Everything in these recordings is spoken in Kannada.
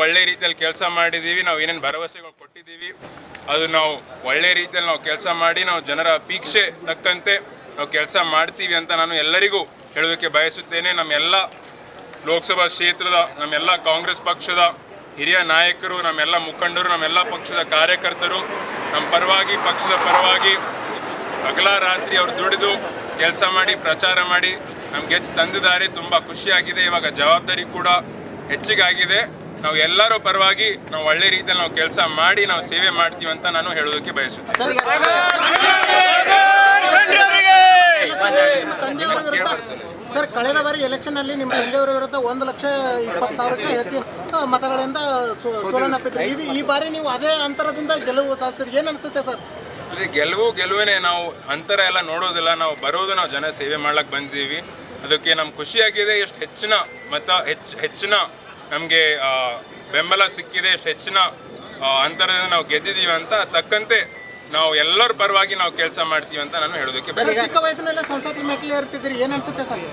ಒಳ್ಳೆ ರೀತಿಯಲ್ಲಿ ಕೆಲಸ ಮಾಡಿದ್ದೀವಿ ನಾವು ಏನೇನು ಭರವಸೆಗಳು ಕೊಟ್ಟಿದ್ದೀವಿ ಅದು ನಾವು ಒಳ್ಳೆ ರೀತಿಯಲ್ಲಿ ನಾವು ಕೆಲಸ ಮಾಡಿ, ನಾವು ಜನರ ಅಪೇಕ್ಷೆ ತಕ್ಕಂತೆ ನಾವು ಕೆಲಸ ಮಾಡ್ತೀವಿ ಅಂತ ನಾನು ಎಲ್ಲರಿಗೂ ಹೇಳೋದಕ್ಕೆ ಬಯಸುತ್ತೇನೆ. ನಮ್ಮೆಲ್ಲ ಲೋಕಸಭಾ ಕ್ಷೇತ್ರದ, ನಮ್ಮೆಲ್ಲ ಕಾಂಗ್ರೆಸ್ ಪಕ್ಷದ ಹಿರಿಯ ನಾಯಕರು, ನಮ್ಮೆಲ್ಲ ಮುಖಂಡರು, ನಮ್ಮೆಲ್ಲ ಪಕ್ಷದ ಕಾರ್ಯಕರ್ತರು ನಮ್ಮ ಪರವಾಗಿ, ಪಕ್ಷದ ಪರವಾಗಿ ಹಗಲ ರಾತ್ರಿ ಅವರು ದುಡಿದು ಕೆಲಸ ಮಾಡಿ, ಪ್ರಚಾರ ಮಾಡಿ ನಮ್ಗೆ ಹೆಚ್ಚು ತಂದಿದ್ದಾರೆ. ತುಂಬ ಖುಷಿಯಾಗಿದೆ. ಇವಾಗ ಜವಾಬ್ದಾರಿ ಕೂಡ ಹೆಚ್ಚಿಗಾಗಿದೆ. ನಾವು ಎಲ್ಲರೂ ಪರವಾಗಿ ನಾವು ಒಳ್ಳೆ ರೀತಿಯಲ್ಲಿ ನಾವು ಕೆಲಸ ಮಾಡಿ ನಾವು ಸೇವೆ ಮಾಡ್ತೀವಿ ಅಂತ ನಾನು ಹೇಳೋದಕ್ಕೆ ಬಯಸುತ್ತೇನೆ. ಸರ್ ಕಳೆದ ಬಾರಿ ಎಲೆಕ್ಷನ್ ಅಲ್ಲಿ ನಿಮ್ಮ ತಂದೆಯವರ ವಿರುದ್ಧ ಒಂದು ಲಕ್ಷ ಇಪ್ಪತ್ತು ಸಾವಿರಕ್ಕೆ ಹೆಚ್ಚಿನ ಮತಗಳಿಂದ ಸೋಲನ್ನಪ್ಪಿದ್ರಿ ಇದು ಈ ಬಾರಿ ನೀವು ಅದೇ ಅಂತರದಿಂದ ಗೆಲುವು ಸಾಧಿಸಿದ್ರೆ ಏನ್ ಅನ್ಸುತ್ತೆ ಸರ್? ಗೆಲುವು ಗೆಲುವೇನೆ ನಾವು ಅಂತರ ಎಲ್ಲ ನೋಡೋದಿಲ್ಲ. ನಾವು ಬರೋದು ನಾವು ಜನ ಸೇವೆ ಮಾಡ್ಲಕ್ಕೆ ಬಂದಿದ್ದೀವಿ. ಅದಕ್ಕೆ ನಮ್ಗೆ ಖುಷಿಯಾಗಿದೆ ಎಷ್ಟು ಹೆಚ್ಚಿನ ಮತ ಹೆಚ್ಚು ಹೆಚ್ಚಿನ ನಮಗೆ ಬೆಂಬಲ ಸಿಕ್ಕಿದೆ ಎಷ್ಟು ಹೆಚ್ಚಿನ ಅಂತರದಿಂದ ನಾವು ಗೆದ್ದಿದ್ದೀವಿ ಅಂತ ತಕ್ಕಂತೆ ನಾವು ಎಲ್ಲರ ಪರವಾಗಿ ನಾವು ಕೆಲಸ ಮಾಡ್ತೀವಿ ಅಂತ ನಾನು ಹೇಳೋದಕ್ಕೆ ಸರ್, ಚಿಕ್ಕ ವಯಸ್ಸಿನಲ್ಲೇ ಸಂಸತ್ ಇರ್ತಿದ್ರಿ ಏನ್ ಸರ್?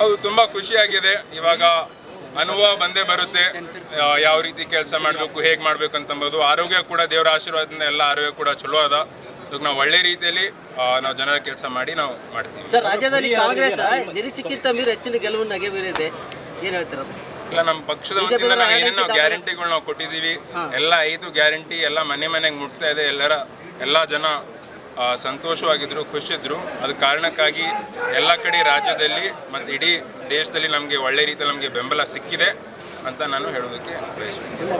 ಹೌದು ತುಂಬ ಖುಷಿಯಾಗಿದೆ. ಇವಾಗ ಅನುಭವ ಬಂದೇ ಬರುತ್ತೆ. ಯಾವ ರೀತಿ ಕೆಲಸ ಮಾಡಬೇಕು ಹೇಗೆ ಮಾಡಬೇಕು ಅಂತಂಬೋದು. ಆರೋಗ್ಯ ಕೂಡ ದೇವರ ಆಶೀರ್ವಾದದಿಂದ ಎಲ್ಲ ಆರೋಗ್ಯ ಕೂಡ ಚಲೋ ಅದ. ಅದಕ್ಕೆ ನಾವು ಒಳ್ಳೆ ರೀತಿಯಲ್ಲಿ ನಾವು ಜನರ ಕೆಲಸ ಮಾಡಿ ನಾವು ಮಾಡ್ತೀವಿ. ಸರ್ ರಾಜ್ಯದಲ್ಲಿ ಕಾಂಗ್ರೆಸ್ ನಿರೀಕ್ಷೆಗಿಂತ ಮೀರಿ ಹೆಚ್ಚಿನ ಗೆಲುವನ್ನು ನಗೆ ಬೀರಿದೆ ಏನು ಹೇಳ್ತೀರ ಇಲ್ಲ ನಮ್ಮ ಪಕ್ಷದ ವತಿಯಿಂದ ನಾವು ಏನೇನೋ ಗ್ಯಾರಂಟಿಗಳು ನಾವು ಕೊಟ್ಟಿದ್ದೀವಿ ಎಲ್ಲ ಐದು ಗ್ಯಾರಂಟಿ ಎಲ್ಲ ಮನೆ ಮನೆಗೆ ಮುಟ್ತಾ ಇದೆ. ಎಲ್ಲರ ಎಲ್ಲ ಜನ ಸಂತೋಷವಾಗಿದ್ರು ಖುಷಿದ್ರು. ಅದ ಕಾರಣಕ್ಕಾಗಿ ಎಲ್ಲ ಕಡೆ ರಾಜ್ಯದಲ್ಲಿ ಮತ್ತು ಇಡೀ ದೇಶದಲ್ಲಿ ನಮಗೆ ಒಳ್ಳೆ ರೀತಿಯಲ್ಲಿ ನಮಗೆ ಬೆಂಬಲ ಸಿಕ್ಕಿದೆ ಅಂತ ನಾನು ಹೇಳೋದಕ್ಕೆ ಬಯಸುತ್ತೇನೆ